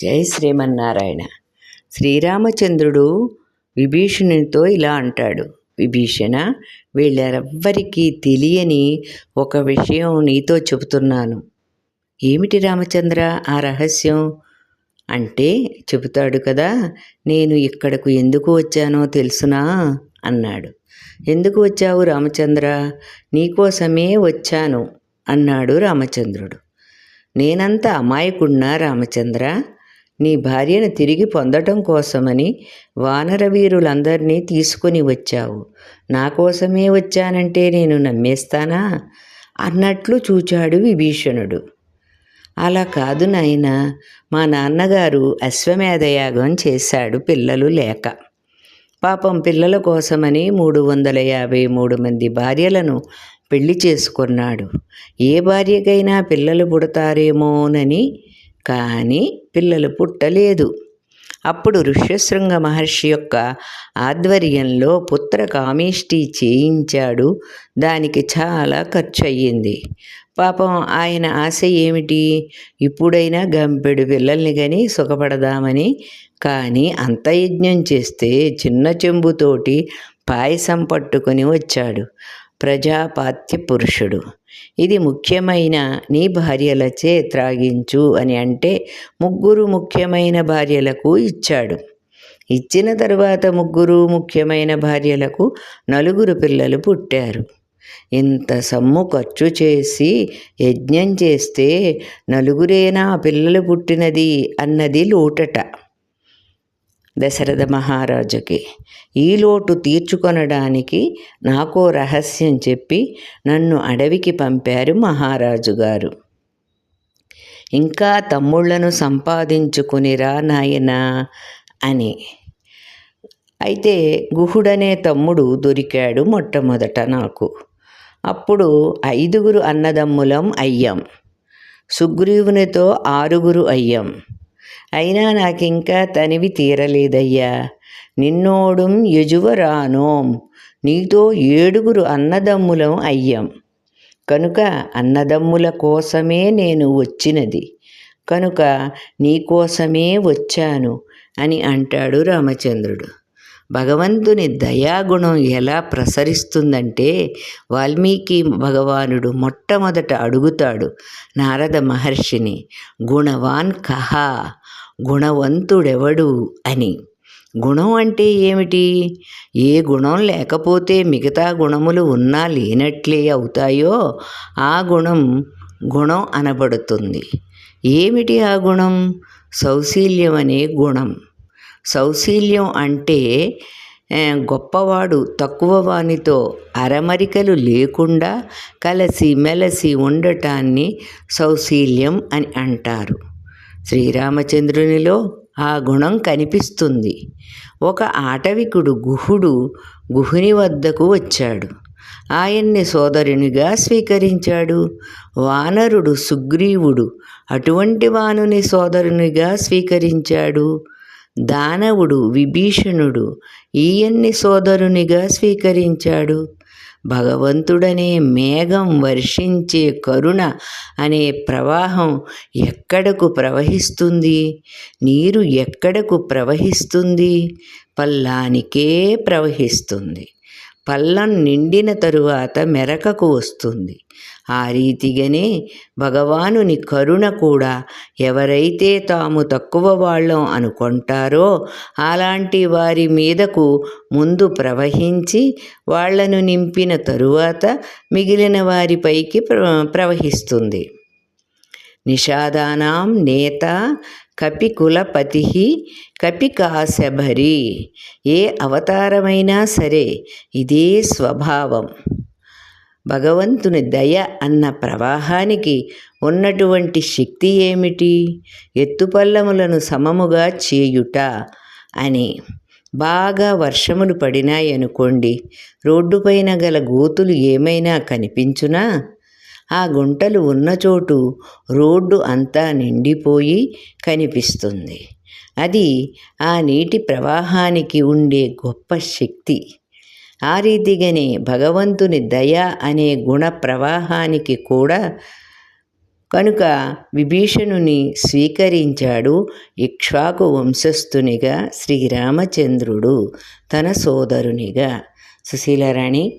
జై శ్రీమన్నారాయణ. శ్రీరామచంద్రుడు విభీషణునితో ఇలా అంటాడు. విభీషణ వీళ్ళెవ్వరికీ తెలియని ఒక విషయం నీతో చెబుతున్నాను. ఏమిటి రామచంద్ర ఆ రహస్యం? అంటే చెబుతాడు కదా నేను ఇక్కడకు ఎందుకు వచ్చానో తెలుసునా? అన్నాడు. ఎందుకు వచ్చావు రామచంద్ర? నీకోసమే వచ్చాను అన్నాడు రామచంద్రుడు. నేనంత అమాయకుడినా రామచంద్ర? నీ భార్యను తిరిగి పొందటం కోసమని వానరవీరులందరినీ తీసుకుని తీసుకొని వచ్చావు. నా కోసమే వచ్చానంటే నేను నమ్మేస్తానా? అన్నట్లు చూచాడు విభీషణుడు. అలా కాదు నాయన మా నాన్నగారు అశ్వమేధయాగం చేశాడు పిల్లలు లేక. పాపం పిల్లల కోసమని మూడు వందల యాభై మూడు మంది భార్యలను పెళ్ళి చేసుకున్నాడు. ఏ భార్యకైనా పిల్లలు పుడతారేమోనని కానీ పిల్లలు పుట్టలేదు. అప్పుడు ఋష్యశృంగ మహర్షి యొక్క ఆధ్వర్యంలో పుత్ర కామేష్టి చేయించాడు. దానికి చాలా ఖర్చు అయ్యింది పాపం ఆయన ఆశ ఏమిటి? ఇప్పుడైనా గంపెడు పిల్లల్ని కానీ సుఖపడదామని. కానీ అంత యజ్ఞం చేస్తే చిన్న చెంబుతోటి పాయసం పట్టుకొని వచ్చాడు. ప్రజాపాత్య పురుషుడు. ఇది ముఖ్యమైన నీ భార్యలచే త్రాగించు అని అంటే ముగ్గురు ముఖ్యమైన భార్యలకు ఇచ్చాడు. ఇచ్చిన తరువాత ముగ్గురు ముఖ్యమైన భార్యలకు నలుగురు పిల్లలు పుట్టారు. ఇంత సొమ్ము ఖర్చు చేసి యజ్ఞం చేస్తే నలుగురేనా పిల్లలు పుట్టినది అన్నది లోటట. దశరథ మహారాజుకి. ఈ లోటు తీర్చుకొనడానికి నాకో రహస్యం చెప్పి నన్ను అడవికి పంపారు మహారాజు గారు ఇంకా తమ్ముళ్ళను సంపాదించుకునిరా నాయనా అని. అయితే గుహుడనే తమ్ముడు దొరికాడు మొట్టమొదట నాకు. అప్పుడు ఐదుగురు అన్నదమ్ములం అయ్యాం. సుగ్రీవునితో ఆరుగురు అయ్యాం. అయినా నాకింకా తనివి తీరలేదయ్యా. నిన్నోడుం యజువరానోం. నీతో ఏడుగురు అన్నదమ్ములం అయ్యాం. కనుక అన్నదమ్ముల కోసమే నేను వచ్చినది. కనుక నీకోసమే వచ్చాను అని అంటాడు రామచంద్రుడు. భగవంతుని దయాగుణం ఎలా ప్రసరిస్తుందంటే వాల్మీకి భగవానుడు మొట్టమొదట అడుగుతాడు నారద మహర్షిని గుణవాన్ కహా? గుణవంతుడెవడు అని. గుణం అంటే ఏమిటి? ఏ గుణం లేకపోతే మిగతా గుణములు ఉన్నా లేనట్లే అవుతాయో ఆ గుణం గుణం అనబడుతుంది. ఏమిటి ఆ గుణం? సౌశీల్యం అనే గుణం. సౌశీల్యం అంటే గొప్పవాడు తక్కువ వానితో అరమరికలు లేకుండా కలసి మెలసి ఉండటాన్ని సౌశీల్యం అని అంటారు. శ్రీరామచంద్రునిలో ఆ గుణం కనిపిస్తుంది. ఒక ఆటవికుడు గుహుడు గుహుని వద్దకు వచ్చాడు. ఆయన్ని సోదరునిగా స్వీకరించాడు. వానరుడు సుగ్రీవుడు అటువంటి వానుని సోదరునిగా స్వీకరించాడు. దానవుడు విభీషణుడు ఈయన్ని సోదరునిగా స్వీకరించాడు. భగవంతుడనే మేఘం వర్షించే కరుణ అనే ప్రవాహం ఎక్కడకు ప్రవహిస్తుంది? నీరు ఎక్కడకు ప్రవహిస్తుంది? పల్లానికే ప్రవహిస్తుంది. పల్లం నిండిన తరువాత మెరకకు వస్తుంది. ఆ రీతిగానే భగవానుని కరుణ కూడా ఎవరైతే తాము తక్కువ వాళ్ళం అనుకుంటారో అలాంటి వారి మీదకు ముందు ప్రవహించి వాళ్ళను నింపిన తరువాత మిగిలిన వారిపైకి ప్రవహిస్తుంది. నిషాదానాం నేత కపికులపతి కపికాశభరి. ఏ అవతారమైనా సరే ఇదే స్వభావం. భగవంతుని దయ అన్న ప్రవాహానికి ఉన్నటువంటి శక్తి ఏమిటి? ఎత్తుపల్లములను సమముగా చేయుట అని. బాగా వర్షములు పడినాయనుకోండి రోడ్డుపైన గల గోతులు ఏమైనా కనిపించునా? ఆ గుంటలు ఉన్నచోటు రోడ్డు అంతా నిండిపోయి కనిపిస్తుంది. అది ఆ నీటి ప్రవాహానికి ఉండే గొప్ప శక్తి. ఆ రీతిగానే భగవంతుని దయ అనే గుణ ప్రవాహానికి కూడా కనుక విభీషణుని స్వీకరించాడు ఇక్ష్వాకు వంశస్థునిగా శ్రీరామచంద్రుడు తన సోదరునిగా. సుశీలారాణి